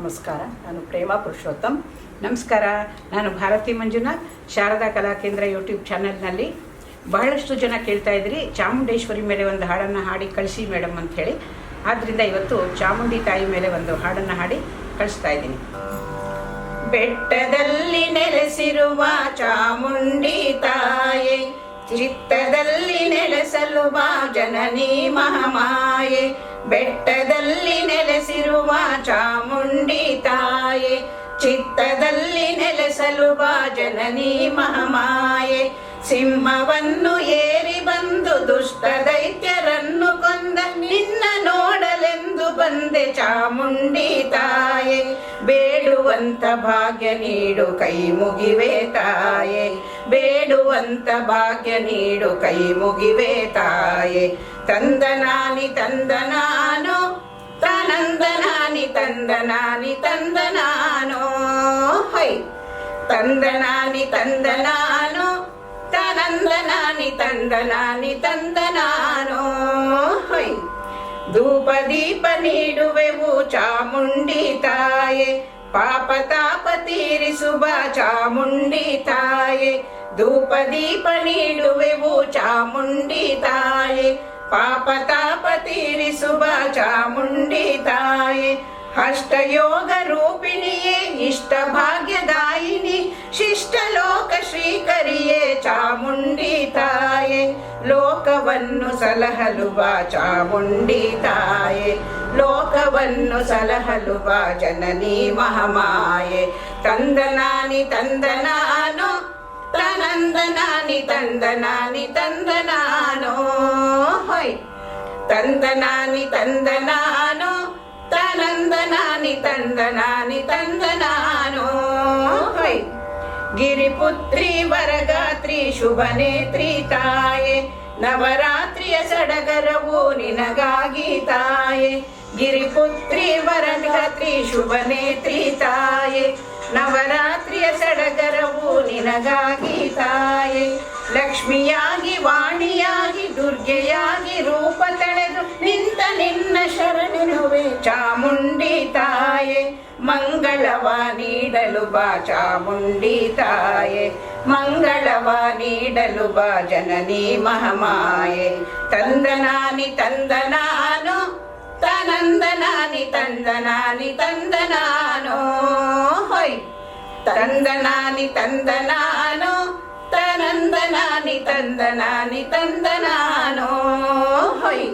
ನಮಸ್ಕಾರ. ನಾನು ಪ್ರೇಮ ಪುರುಷೋತ್ತಮ್. ನಮಸ್ಕಾರ. ನಾನು ಭಾರತಿ ಮಂಜುನಾಥ್. ಶಾರದಾ ಕಲಾ ಕೇಂದ್ರ ಯೂಟ್ಯೂಬ್ ಚಾನಲ್ನಲ್ಲಿ ಬಹಳಷ್ಟು ಜನ ಕೇಳ್ತಾ ಇದ್ರಿ. ಚಾಮುಂಡೇಶ್ವರಿ ಮೇಲೆ ಒಂದು ಹಾಡನ್ನು ಹಾಡಿ ಕಳಿಸಿ ಮೇಡಮ್ ಹೇಳಿ ಆದ್ದರಿಂದ ಇವತ್ತು ಚಾಮುಂಡಿ ತಾಯಿ ಮೇಲೆ ಒಂದು ಹಾಡನ್ನು ಹಾಡಿ ಕಳಿಸ್ತಾ ಇದ್ದೀನಿ. ಬೆಟ್ಟದಲ್ಲಿ ನೆಲೆಸಿರುವ ಚಾಮುಂಡಿ ತಾಯಿ, ಚಿತ್ತದಲ್ಲಿ ನೆಲೆಸಲು ಬಾ ಜನನಿ ಮಹಾಮಾಯೆ. ಬೆಟ್ಟದಲ್ಲಿ ನೆಲೆಸಿರುವ ಚಾಮುಂಡಿ ತಾಯೆ. ಚಿತ್ತದಲ್ಲಿ ನೆಲೆಸಲು ಬಾ ಜನನಿ ಮಹಾಮಾಯೆ. ಸಿಂಹವನ್ನು ಏರಿ ಬಂದು ದುಷ್ಟ ದೈತ್ಯರನ್ನು ಕೊಂದ ನಿನ್ನ ನೋಡಲೆಂದು ಬಂದೆ ಚಾಮುಂಡಿ ತಾಯೆ. ಬೇಡುವಂತ ಭಾಗ್ಯ ನೀಡು ಕೈ ಮುಗಿವೆ ತಾಯೆ ಬೇಡುವಂತ ಭಾಗ್ಯ ನೀಡು ಕೈ ಮುಗಿವೆ ತಾಯೆ ತಂದನಾನಿ ತಂದನಾನೋ ತಾನಂದನಾನಿ ತಂದನಾನಿ ತಂದನಾನೋ ಹೈ ತಂದನಾನಿ ತಂದನಾನೋ ತಾನಂದನಾನಿ ತಂದನಾನಿ ತಂದನಾನೋ ಹೈ ಧೂಪ ದೀಪ ನೀಡುವೆವು ಚಾಮುಂಡಿ ತಾಯೆ ಪಾಪ ತಾಪ ತೀರಿಸುವ ಚಾಮುಂಡಿ ತಾಯೆ ಧೂಪ ದೀಪ ನೀಡುವೆವು ಚಾಮುಂಡಿ ತಾಯೆ ಪಾಪ ತಾಪ ತೀರಿಸುವ ಚಾಮುಂಡಿ ತಾಯೆ ಅಷ್ಟಯೋಗ ರೂಪಿಣಿಯೇ ಇಷ್ಟ ಭಾಗ್ಯದಾಯಿನಿ ಶಿಷ್ಟ ಲೋಕ ಶ್ರೀಕರಿಯೇ ಚಾಮುಂಡಿ ತಾಯೆ ಲೋಕವನ್ನು ಸಲಹಲು ಬಾ ಚಾಮುಂಡಿ ತಾಯೆ ಲೋಕವನ್ನು ಸಲಹಲು ಬಾ ಜನನಿ ಮಹಾಮಾಯೆ ತಂದನಾನಿ ತಂದನಾನೋ ತನಂದನಾನಿ ತಂದನಾನಿ ತಂದನಾನೋ ಹೊಯ್ ತಂದನಾನಿ ತಂದನಾನೋ ತನಂದನಾನಿ ತಂದನಾನಿ ತಂದನಾನೋ ಹೊಯ್ ಗಿರಿಪುತ್ರಿ ವರಗಾತ್ರಿ ಶುಭನೇತ್ರಿ ತಾಯೆ ನವರಾತ್ರಿಯ ಸಡಗರವು ನಿನಗಾಗಿ ತಾಯೆ. ಗಿರಿಪುತ್ರಿ ವರಗಾತ್ರಿ ಶುಭನೇತ್ರಿ ತಾಯೆ. ನವರಾತ್ರಿಯ ಸಡಗರವು ನಿನಗಾಗಿ ತಾಯೆ. ಲಕ್ಷ್ಮಿಯಾಗಿ, ವಾಣಿಯಾಗಿ, ದುರ್ಗೆಯಾಗಿ ರೂಪ ತಳೆದು ನಿಂತ ನಿನ್ನ ಶರಣೆನುವೆ ಬಾ ಚಾಮುಂಡಿ ತಾಯೆ ಮಂಗಳವ ನೀಡಲು ಬಾ ಜನನಿ ಮಹಮಾಯೆ. ತಂದನಾನಿ ತಂದನಾನು, ತನಂದನಾನಿ ತಂದನಾನಿ ತಂದನಾನು, ಹೊಯ್. ತಂದನಾನಿ ತಂದನಾನು, ತನಂದನಾನಿ ತಂದನಾನಿ ತಂದನಾನು, ಹೊಯ್.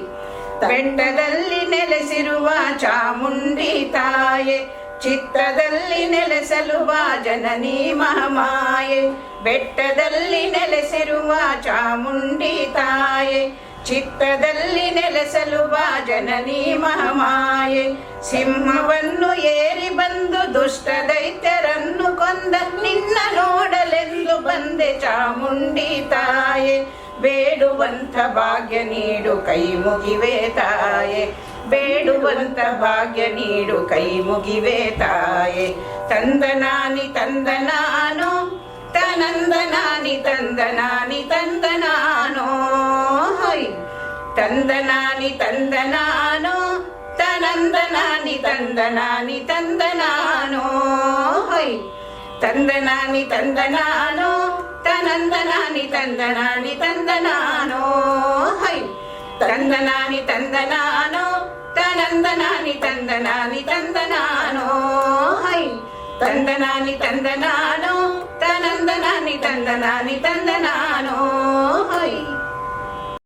ಬೆಟ್ಟದಲ್ಲಿ ನೆಲೆಸಿರುವ ಚಾಮುಂಡಿ ತಾಯೆ ಚಿತ್ರದಲ್ಲಿ ನೆಲೆಸಲುವ ಜನನಿ ಮಹಾಮಾಯೆ, ಬೆಟ್ಟದಲ್ಲಿ ನೆಲೆಸಿರುವ ಚಾಮುಂಡಿ ತಾಯೆ ಚಿತ್ತದಲ್ಲಿ ನೆಲೆಸಲುವ ಜನನಿ ಮಹಾಮಾಯೆ, ಸಿಂಹವನ್ನು ಏರಿ ಬಂದು ದುಷ್ಟ ದೈತ್ಯರನ್ನು ಕೊಂದ ನಿನ್ನ ನೋಡಲೆಂದು ಬಂದೆ ಚಾಮುಂಡಿ ತಾಯೆ, ಬೇಡುವಂಥ ಭಾಗ್ಯ ನೀಡು ಕೈ ಮುಗಿವೆ ತಾಯೆ. ಬೇಡುವಂತ ಭಾಗ್ಯ ನೀಡು ಕೈ ಮುಗಿವೆ ತಾಯೆ ತಂದನಾನಿ ತಂದನಾನೋ ತನಂದನಾನಿ ತಂದನಾನಿ ತಂದನಾನೋ ಹೈ ತಂದನಾನಿ ತಂದನಾನೋ ತನಂದನಾನಿ ತಂದನಾನಿ ತಂದನಾನೋ ಹೈ ತಂದನಾನಿ ತಂದನಾನೋ ತನಂದನಾನಿ ತಂದನಾನಿ ತಂದನಾನೋ ಹೈ ತಂದನಾನಿ ತಂದನಾನೋ తనందనాని తందనాని తందనానో. హై. తందనాని తందనానో. తనందనాని తందనాని తందనానో. హై.